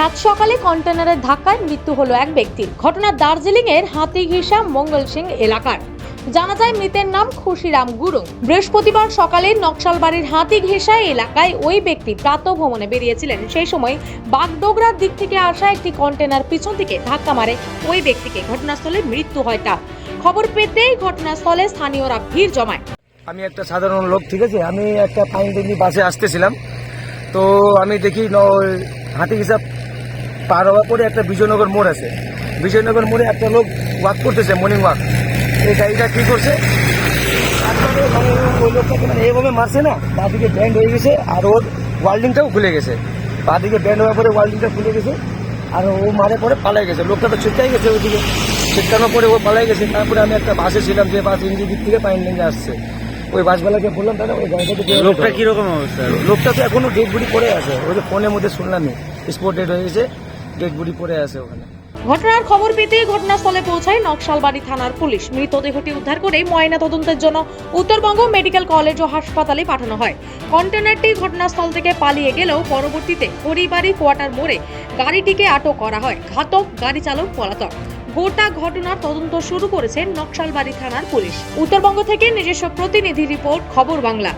সাত সকালে কন্টেনারের ধাক্কায় মৃত্যু হলো এক ব্যক্তির। ঘটনা দার্জিলিং এর হাতিঘিসা মঙ্গল সিং এলাকার। জানা যায় মৃতের নাম খুশিরাম গুরুং। বৃহস্পতিবার সকালে নকশালবাড়ির হাতিঘেসা এলাকায় ওই ব্যক্তি প্রাতঃ ভ্রমণে বেরিয়েছিলেন। সেই সময় বাগডোগরার দিক থেকে আসা একটি কন্টেনার পিছন থেকে ধাক্কা মারে ওই ব্যক্তিকে। ঘটনাস্থলে মৃত্যু হয় তার। খবর পেতেই ঘটনাস্থলে স্থানীয়রা ভিড় জমায়। আমি একটা সাধারণ লোক, ঠিক আছে? আমি একটা ফাইন বাসে আসতেছিলাম। তো আমি দেখি হাতি হিসাব পার হওয়ার পরে একটা বিজয়নগর মোড় আছে। বিজয়নগর মোড়ে একটা লোক ওয়াক করতেছে মর্নিং ওয়াক এই গাড়িটা কি করছে? মানে ওই লোকটাকে মানে এইভাবে মারছে না বাদিকে ব্যান্ড হয়ে গেছে আর ওর ওয়ার্ল্ডিংটাও খুলে গেছে। বাদিকে ব্যান্ড হওয়ার পরে ওয়ার্ল্ডিংটা খুলে গেছে আর ও মারে পরে পালাই গেছে। লোকটা তো ছিটকাই গেছে ওইদিকে। ছিটকানোর পরে ও পালাই গেছে। তারপরে আমি একটা বাসে ছিলাম যে বাস ইঞ্জি দিক থেকে পাইন লেগে আসছে। ওই বাসবেলাকে বললাম দাদা ওই গাড়িটাকে লোকটা করো। কীরকম অবস্থা? লোকটা তো এখনও ডেড বডি পড়ে আছে। ওই যে ফোনের মধ্যে শুনলামই স্পট ডেড হয়ে গেছে। পড়ে আছে ওখানে। ঘটনার খবর পেতে ঘটনাস্থলে পৌঁছায় নকশালবাড়ি থানার পুলিশ। মৃতদেহটি উদ্ধার করে ময়না তদন্তের জন্য উত্তরবঙ্গ মেডিকেল কলেজ ও হাসপাতালে পাঠানো হয়। কন্টেনারটি ঘটনাস্থল থেকে পালিয়ে গেলেও পরবর্তীতে হরিবাড়ি কোয়ার্টার মোড়ে গাড়িটিকে আটক করা হয়। ঘাতক, গাড়ি চালক, পলাতক। গোটা ঘটনার তদন্ত শুরু করেছে নকশালবাড়ি থানার পুলিশ। উত্তরবঙ্গ থেকে নিজস্ব প্রতিনিধি রিপোর্ট, খবর বাংলা।